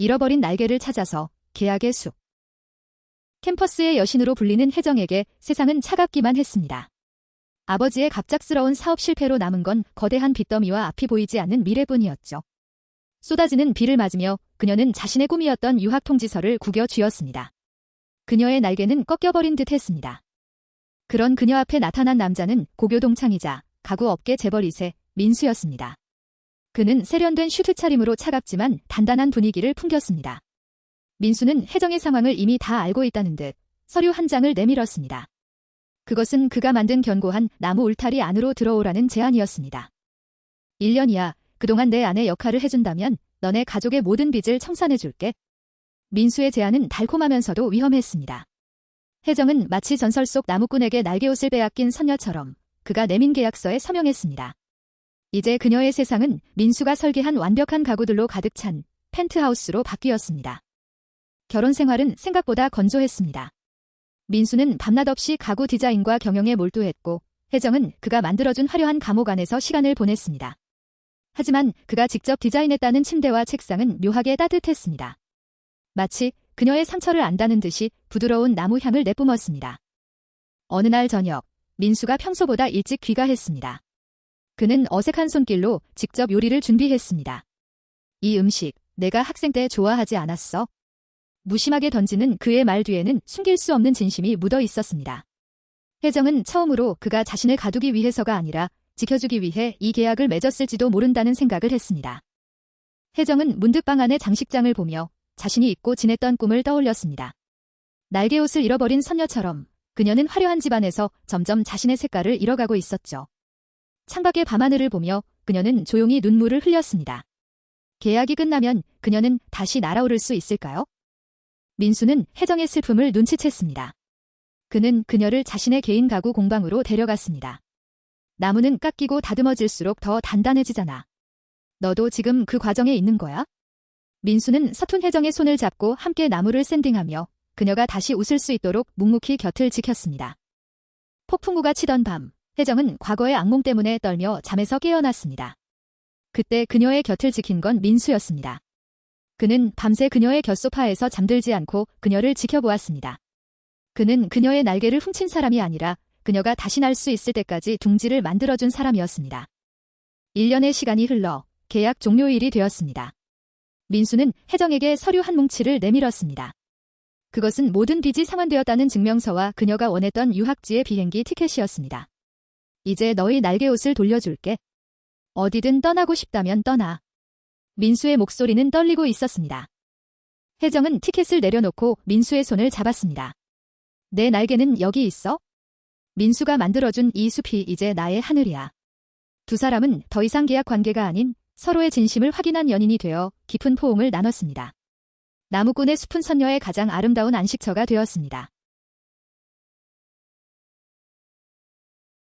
잃어버린 날개를 찾아서 계약의 숲. 캠퍼스의 여신으로 불리는 혜정에게 세상은 차갑기만 했습니다. 아버지의 갑작스러운 사업 실패로 남은 건 거대한 빚더미와 앞이 보이지 않는 미래뿐이었죠. 쏟아지는 비를 맞으며 그녀는 자신의 꿈이었던 유학 통지서를 구겨 쥐었습니다. 그녀의 날개는 꺾여버린 듯 했습니다. 그런 그녀 앞에 나타난 남자는 고교동창이자 가구업계 재벌이세 민수였습니다. 그는 세련된 슈트 차림으로 차갑지만 단단한 분위기를 풍겼습니다. 민수는 혜정의 상황을 이미 다 알고 있다는 듯 서류 한 장을 내밀었습니다. 그것은 그가 만든 견고한 나무 울타리 안으로 들어오라는 제안이었습니다. 1년 이야 그동안 내 아내 역할을 해준다면 너네 가족의 모든 빚을 청산해줄게. 민수의 제안은 달콤하면서도 위험했습니다. 혜정은 마치 전설 속 나무꾼에게 날개옷을 빼앗긴 선녀처럼 그가 내민 계약서에 서명했습니다. 이제 그녀의 세상은 민수가 설계한 완벽한 가구들로 가득 찬 펜트하우스로 바뀌었습니다. 결혼 생활은 생각보다 건조했습니다. 민수는 밤낮 없이 가구 디자인과 경영에 몰두했고 혜정은 그가 만들어준 화려한 감옥 안에서 시간을 보냈습니다. 하지만 그가 직접 디자인했다는 침대와 책상은 묘하게 따뜻했습니다. 마치 그녀의 상처를 안다는 듯이 부드러운 나무 향을 내뿜었습니다. 어느 날 저녁, 민수가 평소보다 일찍 귀가했습니다. 그는 어색한 손길로 직접 요리를 준비했습니다. 이 음식 내가 학생 때 좋아하지 않았어? 무심하게 던지는 그의 말 뒤에는 숨길 수 없는 진심이 묻어 있었습니다. 혜정은 처음으로 그가 자신을 가두기 위해서가 아니라 지켜주기 위해 이 계약을 맺었을지도 모른다는 생각을 했습니다. 혜정은 문득 방 안의 장식장을 보며 자신이 잊고 지냈던 꿈을 떠올렸습니다. 날개옷을 잃어버린 선녀처럼 그녀는 화려한 집안에서 점점 자신의 색깔을 잃어가고 있었죠. 창밖의 밤하늘을 보며 그녀는 조용히 눈물을 흘렸습니다. 계약이 끝나면 그녀는 다시 날아오를 수 있을까요? 민수는 혜정의 슬픔을 눈치챘습니다. 그는 그녀를 자신의 개인 가구 공방으로 데려갔습니다. 나무는 깎이고 다듬어질수록 더 단단해지잖아. 너도 지금 그 과정에 있는 거야? 민수는 서툰 혜정의 손을 잡고 함께 나무를 샌딩하며 그녀가 다시 웃을 수 있도록 묵묵히 곁을 지켰습니다. 폭풍우가 치던 밤, 혜정은 과거의 악몽 때문에 떨며 잠에서 깨어났습니다. 그때 그녀의 곁을 지킨 건 민수였습니다. 그는 밤새 그녀의 곁소파에서 잠들지 않고 그녀를 지켜보았습니다. 그는 그녀의 날개를 훔친 사람이 아니라 그녀가 다시 날 수 있을 때까지 둥지를 만들어준 사람이었습니다. 1년의 시간이 흘러 계약 종료일이 되었습니다. 민수는 혜정에게 서류 한 뭉치를 내밀었습니다. 그것은 모든 빚이 상환되었다는 증명서와 그녀가 원했던 유학지의 비행기 티켓이었습니다. 이제 너희 날개옷을 돌려줄게. 어디든 떠나고 싶다면 떠나. 민수의 목소리는 떨리고 있었습니다. 혜정은 티켓을 내려놓고 민수의 손을 잡았습니다. 내 날개는 여기 있어? 민수가 만들어준 이 숲이 이제 나의 하늘이야. 두 사람은 더 이상 계약 관계가 아닌 서로의 진심을 확인한 연인이 되어 깊은 포옹을 나눴습니다. 나무꾼의 숲은 선녀의 가장 아름다운 안식처가 되었습니다.